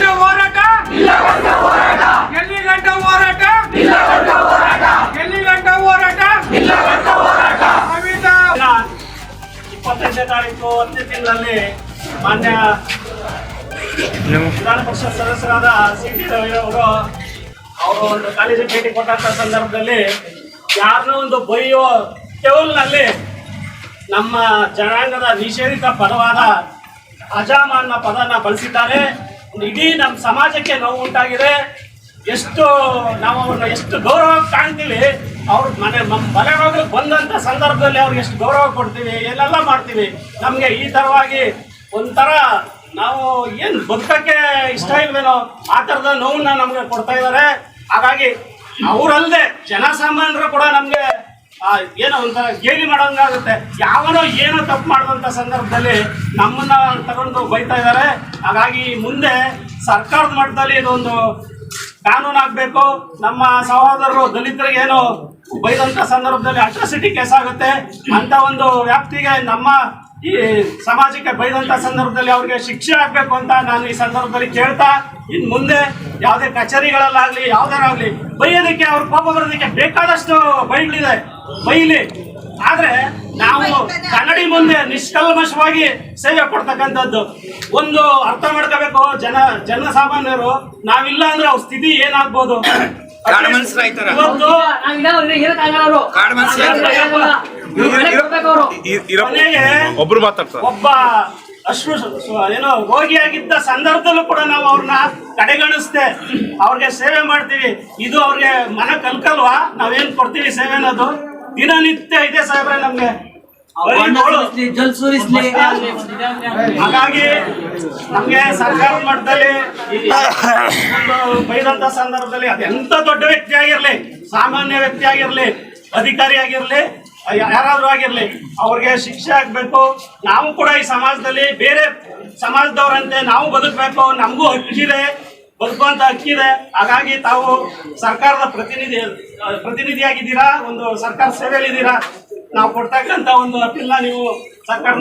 ಗಂಟೆ ಹೋರಾಟ? ಎಲ್ಲಿ ಗಂಟ ಹೋರಾಟ? ಎಲ್ಲಿ ಗಂಟ ಹೋರಾಟ? ಸಂವಿಧಾನ ಇಪ್ಪತ್ತೈದನೇ ತಾರೀಕು ಒಂದೇ ತಿಂಗಳಲ್ಲಿ ಮಾನ್ಯ ವಿಧಾನ ಪರಿಷತ್ ಸದಸ್ಯರಾದ ಸಿ ಟಿ ರವಿ ಅವರು ಅವರು ಒಂದು ಕಾಲೇಜಿಗೆ ಭೇಟಿ ಕೊಟ್ಟಂತ ಸಂದರ್ಭದಲ್ಲಿ ಯಾರನ್ನೋ ಒಂದು ಬೈಯೋ ಟೆವಲ್ನಲ್ಲಿ ನಮ್ಮ ಜನಾಂಗದ ನಿಷೇಧಿತ ಪದವಾದ ಅಜಾಮಾನ್ನ ಪದನ ಬಳಸಿದ್ದಾರೆ. ಇಡೀ ನಮ್ಮ ಸಮಾಜಕ್ಕೆ ನೋವು ಉಂಟಾಗಿದೆ. ಎಷ್ಟು ನಾವು ಅವ್ರನ್ನ ಎಷ್ಟು ಗೌರವ ಕಾಣ್ತೀವಿ, ಅವ್ರ ಮನೆ ನಮ್ಮ ಮನೆ ಮಗಳಿಗೆ ಬಂದಂಥ ಸಂದರ್ಭದಲ್ಲಿ ಅವ್ರಿಗೆ ಎಷ್ಟು ಗೌರವ ಕೊಡ್ತೀವಿ, ಏನೆಲ್ಲ ಮಾಡ್ತೀವಿ, ನಮಗೆ ಈ ಥರವಾಗಿ ಒಂಥರ ನಾವು ಏನು ಬದುಕಕ್ಕೆ ಇಷ್ಟ ಇಲ್ವೇನೋ ಆ ಥರದ ನೋವನ್ನ ನಮಗೆ ಕೊಡ್ತಾ ಇದ್ದಾರೆ ಹಾಗಾಗಿ ಅವರಲ್ಲದೆ ಜನಸಾಮಾನ್ಯರು ಕೂಡ ನಮಗೆ ಏನೋ ಒಂಥರ ಗೇಲಿ ಮಾಡೋಂಗಾಗುತ್ತೆ ಯಾವನೋ ಏನೋ ತಪ್ಪು ಮಾಡಿದಂಥ ಸಂದರ್ಭದಲ್ಲಿ ನಮ್ಮನ್ನ ತಗೊಂಡು ಬೈತಾ ಇದ್ದಾರೆ. ಹಾಗಾಗಿ ಮುಂದೆ ಸರ್ಕಾರದ ಮಟ್ಟದಲ್ಲಿ ಇದೊಂದು ಕಾನೂನು ಆಗಬೇಕು. ನಮ್ಮ ಸಹೋದರರು ದಲಿತರಿಗೆ ಏನು ಬೈದಂತ ಸಂದರ್ಭದಲ್ಲಿ ಅಟ್ರಾಸಿಟಿ ಕೇಸ್ ಆಗುತ್ತೆ. ಅಂತ ಒಂದು ವ್ಯಾಪ್ತಿಗೆ ನಮ್ಮ ಈ ಸಮಾಜಕ್ಕೆ ಬೈದಂಥ ಸಂದರ್ಭದಲ್ಲಿ ಅವ್ರಿಗೆ ಶಿಕ್ಷೆ ಆಗಬೇಕು ಅಂತ ನಾನು ಈ ಸಂದರ್ಭದಲ್ಲಿ ಕೇಳ್ತಾ ಇನ್ನು ಮುಂದೆ ಯಾವುದೇ ಕಚೇರಿಗಳಲ್ಲಾಗ್ಲಿ, ಯಾವ್ದಾರಾಗ್ಲಿ ಬೈಯೋದಕ್ಕೆ ಅವ್ರ ಕೋಪ ಬರೋದಕ್ಕೆ ಬೇಕಾದಷ್ಟು ಬೈಗಳಿದೆ. ಬೈಲಿ. ಆದ್ರೆ ನಾವು ಕನ್ನಡಿ ಮುಂದೆ ನಿಷ್ಕಲ್ಮಶವಾಗಿ ಸೇವೆ ಕೊಡ್ತಕ್ಕಂಥದ್ದು. ಒಂದು ಅರ್ಥ ಮಾಡ್ಕೋಬೇಕು ಜನ ಜನಸಾಮಾನ್ಯರು ನಾವಿಲ್ಲ ಅಂದ್ರೆ ಅವ್ರ ಸ್ಥಿತಿ ಏನಾಗ್ಬೋದು? ಒಬ್ರು ಮಾತಾಡ್ತಾರೆ. ಒಬ್ಬ ಅಶ್ರು ಏನೋ ರೋಗಿಯಾಗಿದ್ದ ಸಂದರ್ಭದಲ್ಲೂ ಕೂಡ ನಾವು ಅವ್ರನ್ನ ಕಡೆಗಣಿಸ್ದೆ. ಅವ್ರಿಗೆ ಸೇವೆ ಮಾಡ್ತೀವಿ. ಇದು ಅವ್ರಿಗೆ ಮನ ಕಲ್ಕಲ್ವಾ? ನಾವೇನ್ ಕೊಡ್ತೀವಿ ಸೇವೆ ಅನ್ನೋದು? ದಿನನಿತ್ಯ ಇದೆ ಸಾಹೇಬ್ರೆ ನಮ್ಗೆ. ಹಾಗಾಗಿ ನಮ್ಗೆ ಸರ್ಕಾರ ಮಟ್ಟದಲ್ಲಿ ಬೈದಂತ ಸಂದರ್ಭದಲ್ಲಿ ಅದೆಂತ ದೊಡ್ಡ ವ್ಯಕ್ತಿ ಆಗಿರ್ಲಿ ಸಾಮಾನ್ಯ ವ್ಯಕ್ತಿ ಆಗಿರ್ಲಿ ಅಧಿಕಾರಿ ಆಗಿರ್ಲಿ ಯಾರಾದ್ರೂ ಆಗಿರ್ಲಿ ಅವ್ರಿಗೆ ಶಿಕ್ಷೆ ಆಗ್ಬೇಕು. ನಾವು ಕೂಡ ಈ ಸಮಾಜದಲ್ಲಿ ಬೇರೆ ಸಮಾಜದವರಂತೆ ನಾವು ಬದುಕಬೇಕು. ನಮಗೂ ಹಕ್ಕಿದೆ ಬದುಕುವಂತ ಹಕ್ಕಿದೆ. ಹಾಗಾಗಿ ತಾವು ಸರ್ಕಾರದ ಪ್ರತಿನಿಧಿ ಪ್ರತಿನಿಧಿಯಾಗಿದ್ದೀರಾ? ಒಂದು ಸರ್ಕಾರ ಸೇವೆಯಲ್ಲಿದ್ದೀರಾ? ನಾವು ಕೊಡ್ತಕ್ಕಂಥ ಒಂದು ಅಪ್ಪಿಲ್ಲ ನೀವು ಸರ್ಕಾರ